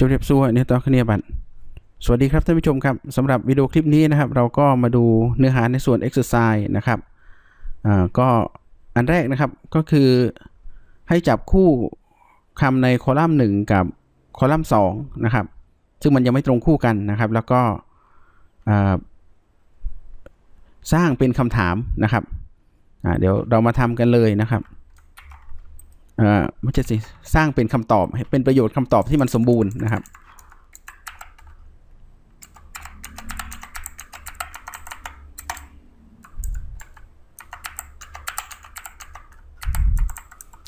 ชวเรียบซัวเนี่ยต่อคเนียบัตสวัสดีครับท่านผู้ชมครับสำหรับวิดีโอคลิปนี้นะครับ เราก็มาดูเนื้อหาในส่วน exercise นะครับก็อันแรกนะครับก็คือให้จับคู่คำในคอลัมน์1กับคอลัมน์2นะครับ ซึ่งมันยังไม่ตรงคู่กันนะครับ แล้วก็สร้างเป็นคำถามนะครับเดี๋ยวเรามาทำกันเลยนะครับ ไม่ใช่สิสร้างเป็นคำตอบเป็นประโยชน์คำตอบที่มันสมบูรณ์นะครับ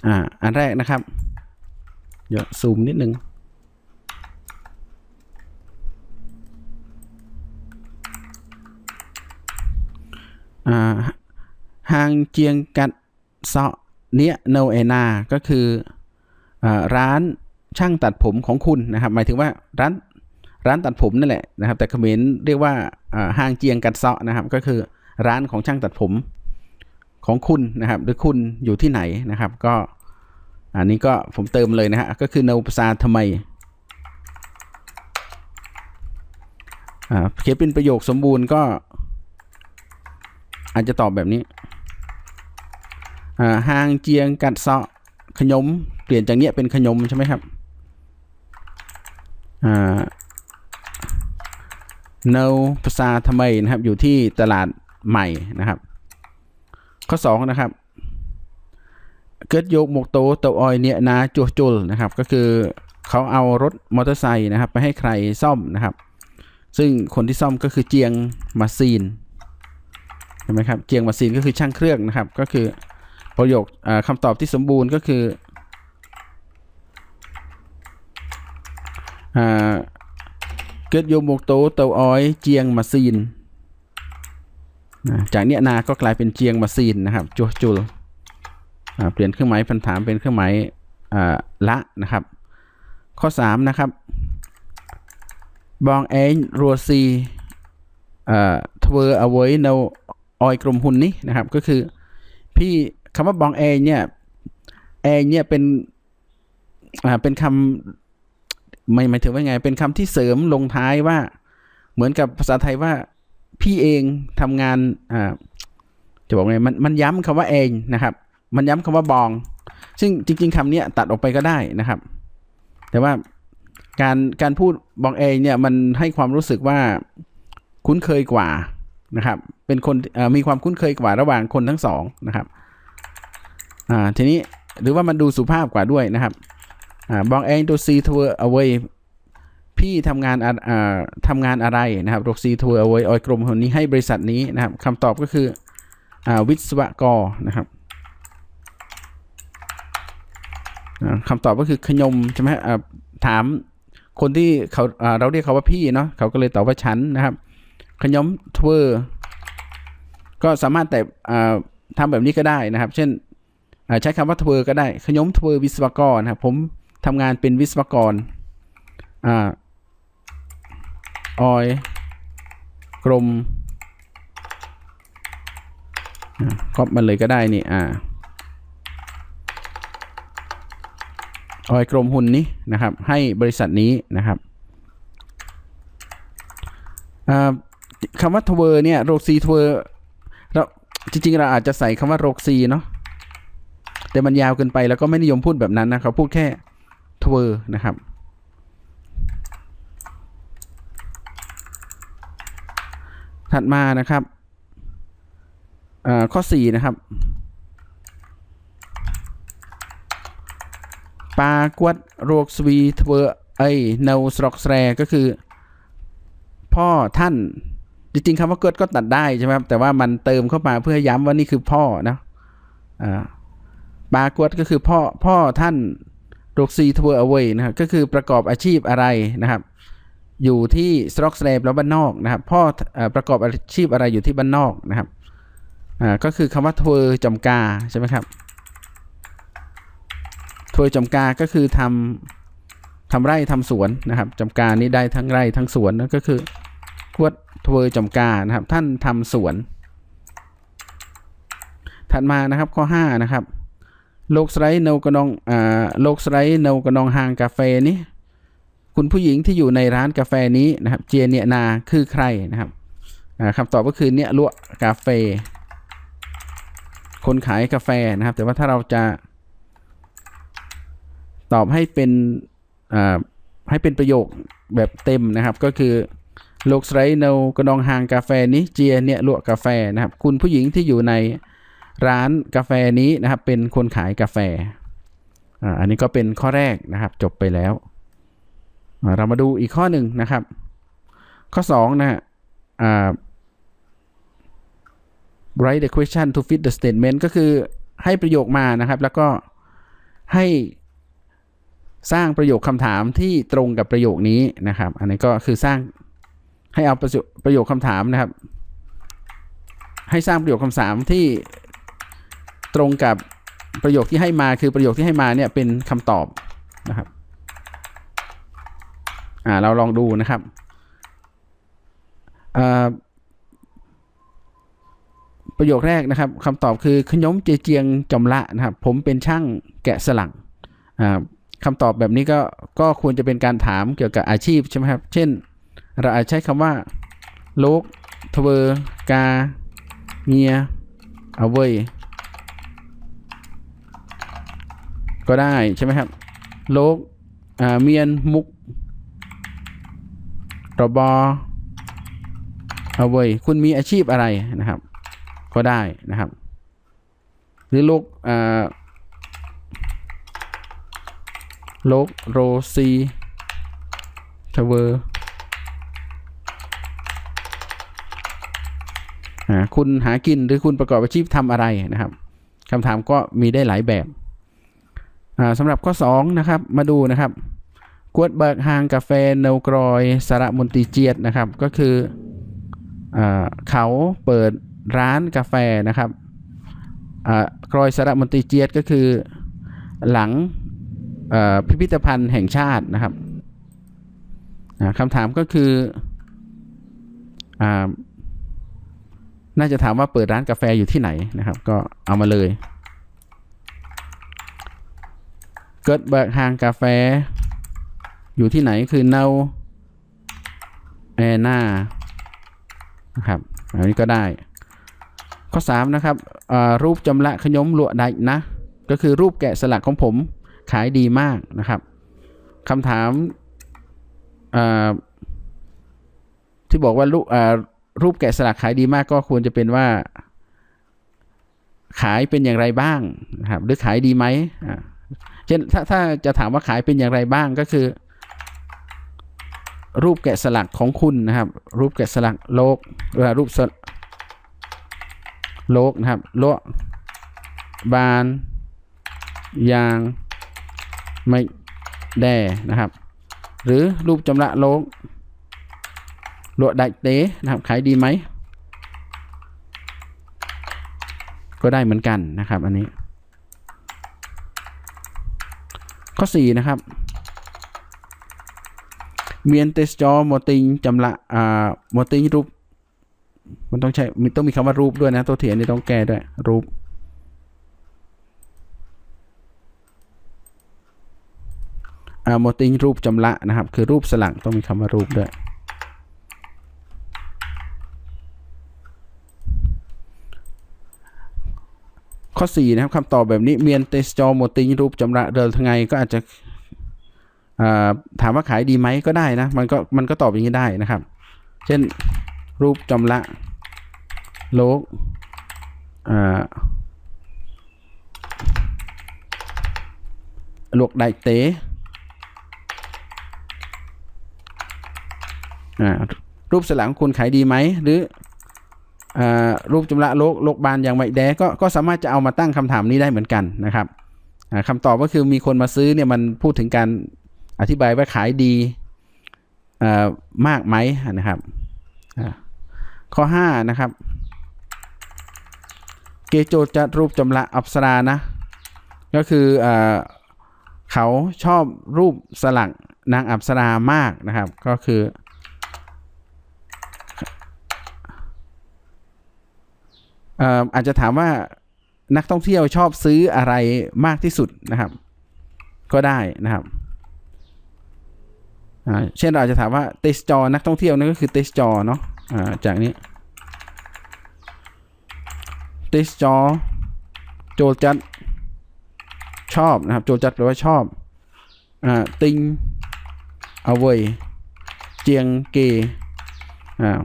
อ่า อันแรกนะครับ เดี๋ยวซูมนิดนึงอ่าฮางเจียงกัดเซาะ เนียโนเอนาก็คืออร้านช่างตัดผมของคุณนะครับ หมายถึงว่าร้านร้านตัดผมนั่นแหละนะครับ แต่เขมรเรียกว่าอ่างเจียงกัดเซาะนะครับ ก็คือร้านของช่างตัดผมของคุณนะครับ หรือคุณอยู่ที่ไหนนะครับ ก็อันนี้ก็ผมเติมเลยนะฮะก็คือโนภาษาทำไมอ่าเขียนเป็นประโยคสมบูรณ์ก็ อาจจะตอบแบบนี้ อ่างเจียงกัดเซาะขยม เปลี่ยนจากเนี้ยเป็นขยมใช่ไหมครับอ่าเนภาษาทำไมนะครับ อยู่ที่ตลาดใหม่นะครับ ข้อ 2 นะครับ เกิดโยกหมกโตเตาออยเนี่ยนาจัวจุลนะครับ ก็คือเขาเอารถมอเตอร์ไซค์นะครับ ไปให้ใครซ่อมนะครับ ซึ่งคนที่ซ่อมก็คือเจียงมาซีนใช่ไหมครับ เจียงมาซีนก็คือช่างเครื่องนะครับ ก็คือ ประโยคอ่าคำตอบที่สมบูรณ์ก็คืออ่าเกิดโยมกโตเตาอ้อยเจียงมาซีน จากเนี้ยนาก็กลายเป็นเจียงมาซีนนะครับจุจุลเปลี่ยนเครื่องหมายพันถามเป็นเครื่องหมายละนะครับ ข้อ 3 นะครับ บองเองรัวซีเอ่อทเวอร์เอาไว้ในออยกลมหุ่นนี้นะครับ ก็คือพี่ คำว่าบองเอเนี่ยเอเนี่ยเป็นอ่าเป็นคำไม่หมายถึงว่าไง เป็นคำที่เสริมลงท้ายว่า เหมือนกับภาษาไทยว่าพี่เองทำงานอ่าจะบอกไงมันมันย้ำคำว่าเองนะครับ มันย้ำคำว่าบอง ซึ่งจริง ๆคำเนี้ยตัดออกไปก็ได้นะครับ แต่ว่าการการพูดบองเองเนี่ยมันให้ความรู้สึกว่าคุ้นเคยกว่านะครับ เป็นคนมีความคุ้นเคยกว่าระหว่างคนทั้งสองนะครับ อ่าทีนี้หรือว่ามันดูสุภาพกว่าด้วยนะครับอ่าบองเองตัวซีทัวร์เอาไว้พี่ทำงานอ่าทำงานอะไรนะครับโรซีทัวร์เอาไว้ออยกรมคนนี้ให้บริษัทนี้นะครับคำตอบก็คืออ่าวิศวกรนะครับคำตอบก็คือขยมใช่ไหมถามคนที่เขาเราเรียกเขาว่าพี่เนาะเขาก็เลยตอบว่าฉันนะครับ ขยมทัวอร์ก็สามารถแต่ทำแบบนี้ก็ได้นะครับ เช่น ใช้คำว่าทัวร์ก็ได้ขยมทัวร์วิศวกรนะครับผมทำงานเป็นวิศวกรอ่าออยกรมก๊อปมันเลยก็ได้นี่อ่าออยกรมหุ่นนี้นะครับ ให้บริษัทนี้นะครับคำว่าทเวอร์เนี่ยโรซีทเวอร์เราจริงๆ เราอาจจะใส่คำว่าโรซีเนาะ แต่มันยาวเกินไปแล้วก็ไม่นิยมพูดแบบนั้นนะเขาพูดแค่ทเวอร์นะครับถัดมานะครับอ่าข้อ 4 นะครับ ปากวดโรกสวีทเวอร์ไอเนวสรอกแสรก็คือ พ่อท่าน จริงๆคำว่าเกิดก็ตัดได้ใช่ไหมครับ แต่ว่ามันเติมเข้ามาเพื่อย้ำว่านี่คือพ่อนะอ่า ปากวดก็คือพ่อพ่อท่านโรกซีทัวร์เอาไว้นะครับก็คือประกอบอาชีพอะไรนะครับ อยู่ที่สตรอกสเลปแล้วบ้านนอกนะครับพ่อประกอบอาชีพอะไรอยู่ที่บ้านนอกนะครับอ่าก็คือคำว่าทัวร์จำกาใช่ไหมครับทัวร์จำกาก็คือทำทำไร่ทำสวนนะครับจำกานี้ได้ทั้งไร่ทั้งสวนนั่นก็คือขวดทเวอร์จำกานะครับ ท่านทำสวน ถัดมานะครับข้อ5นะครับ โลกสไลด์เนากระนองอ่าโลกสไลด์เนากระนองหางกาแฟนี่คุณผู้หญิงที่อยู่ในร้านกาแฟนี้นะครับ เจียเนียนาคือใครนะครับอ่าคำตอบก็คือเนี่ยลวกกาแฟ คนขายกาแฟนะครับ แต่ว่าถ้าเราจะตอบให้เป็นให้เป็นประโยคแบบเต็มนะครับ ก็คือโลกไสโนกระดองหางกาแฟนี้เจียเนี่ยลวกกาแฟนะครับ คุณผู้หญิงที่อยู่ใน ร้านกาแฟนี้นะครับ เป็นคนขายกาแฟอ,อันนี้ก็เป็นข้อแรกนะครับ จบไปแล้ว เรามาดูอีกข้อหนึ่งนะครับ ข้อ2นะฮะอ่า write the question to fit the statement ก็คือให้ประโยคมานะครับ แล้วก็ให้สร้างประโยคคำถามที่ตรงกับประโยคนี้นะครับ อันนี้ก็คือสร้างให้เอาประโยคคำถามนะครับ ให้สร้างประโยคคำถามที่ ตรงกับประโยคที่ให้มาคือประโยคที่ให้มาเนี่ยเป็นคำตอบนะครับอ่าเราลองดูนะครับอ่าประโยคแรกนะครับคำตอบคือขยมเจเจียงจมละนะครับ ผมเป็นช่างแกะสลักอ่าคำตอบแบบนี้ก็ก็ควรจะเป็นการถามเกี่ยวกับอาชีพใช่ไหมครับ เช่น เราอาจใช้คำว่าโลกทเวอร์กาเงียเอาเวย ก็ได้ใช่ไหมครับ โลกเมียนมุกรบอเอาเวยคุณมีอาชีพอะไรนะครับ ก็ได้นะครับ หรือโลกโลกโรซีทเวอร์คุณหากินหรือคุณประกอบอาชีพทำอะไรนะครับคำถามก็มีได้หลายแบบ สำหรับข้อ2นะครับมาดูนะครับกวดเบิกหางกาแฟเนวกรอยสระมนตรีเจียดนะครับ ก็คืออเขาเปิดร้านกาแฟนะครับกรอยสระมนตรีเจียดก็คือหลังพิพิธภัณฑ์แห่งชาตินะครับคำถามก็คืออน่าจะถามว่าเปิดร้านกาแฟอยู่ที่ไหนนะครับ ก็เอามาเลย เกิดเบิกหางกาแฟ อยู่ที่ไหนคือเนาแอนานะครับอันนี้ก็ได้ ข้อ 3 นะครับอ่ารูปจำละขยมลวดใดนะ ก็คือรูปแกะสลักของผมขายดีมากนะครับคำถามอ่าที่บอกว่ารูปอ่ารูปแกะสลักขายดีมากก็ควรจะเป็นว่า ขายเป็นอย่างไรบ้างนะครับหรือขายดีไหมอ่า เช่นถ้าถ้าจะถามว่าขายเป็นอย่างไรบ้างก็คือ รูปแกะสลักของคุณนะครับ รูปแกะสลักโลกหรือรูปสลโลกนะครับโลกบานยางไม่แด่นะครับ หรือรูปจำละโลกโลดักเตนะครับขายดีไหม ก็ได้เหมือนกันนะครับอันนี้ ข้อ 4 นะครับเมียนเตสจอมอติงจำละอ่ามอติงรูป มันต้องใช้มีต้องมีคำว่ารูปด้วยนะ ตัวเถียนนี่ต้องแก้ด้วย รูป อ่ามอติงรูปจำละนะครับ คือรูปสลักต้องมีคำว่ารูปด้วย ข้อ 4 นะครับคำตอบแบบนี้เมียนเตสจอโมติงรูปจำละเดินทางไงก็อาจจะถามว่าขายดีไหมก็ได้นะ มันก็มันก็ตอบอย่างนี้ได้นะครับ เช่นรูปจำละโลกลวกไดเตรูปสลักของคุณขายดีไหมหรือ รูปจำละโลกโลกบานอย่างไม่แดก็ก็สามารถจะเอามาตั้งคำถามนี้ได้เหมือนกันนะครับอ่าคำตอบก็คือมีคนมาซื้อเนี่ยมันพูดถึงการอธิบายว่าขายดีมากไหมนะครับข้อ 5 นะครับ เกโจจะรูปจำละอัปสรานะ ก็คือออเขาชอบรูปสลักนางอัปสรามากนะครับ ก็คือ อาจจะถามว่านักท่องเที่ยวชอบซื้ออะไรมากที่สุดนะครับ ก็ได้นะครับเช่นเราอาจจะถามว่าเตสจอนักท่องเที่ยวนั่นก็คือเตสจอเนาะอ่าจากนี้เตสจอโจลจัดชอบนะครับโจลจัดแปลว่าชอบอ่าติงเอาเวยเจียงเกอ่า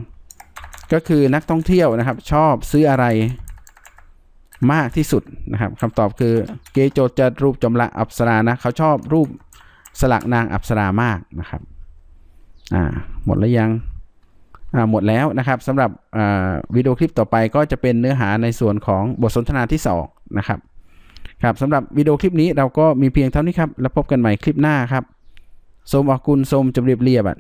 ก็คือนักท่องเที่ยวนะครับ ชอบซื้ออะไรมากที่สุดนะครับคำตอบคือเกโจจัดรูปจำละอัปสรานะเขาชอบรูปสลักนางอัปสรามากนะครับอ่าหมดแล้วยังอ่าหมดแล้วนะครับสำหรับวิดีโอคลิปต่อไปก็จะเป็นเนื้อหาในส่วนของบทสนทนาที่สองนะครับครับสำหรับวิดีโอคลิปนี้เราก็มีเพียงเท่านี้ครับ แล้วพบกันใหม่คลิปหน้าครับสมอกกุลสมจำเรียบเรียบอะ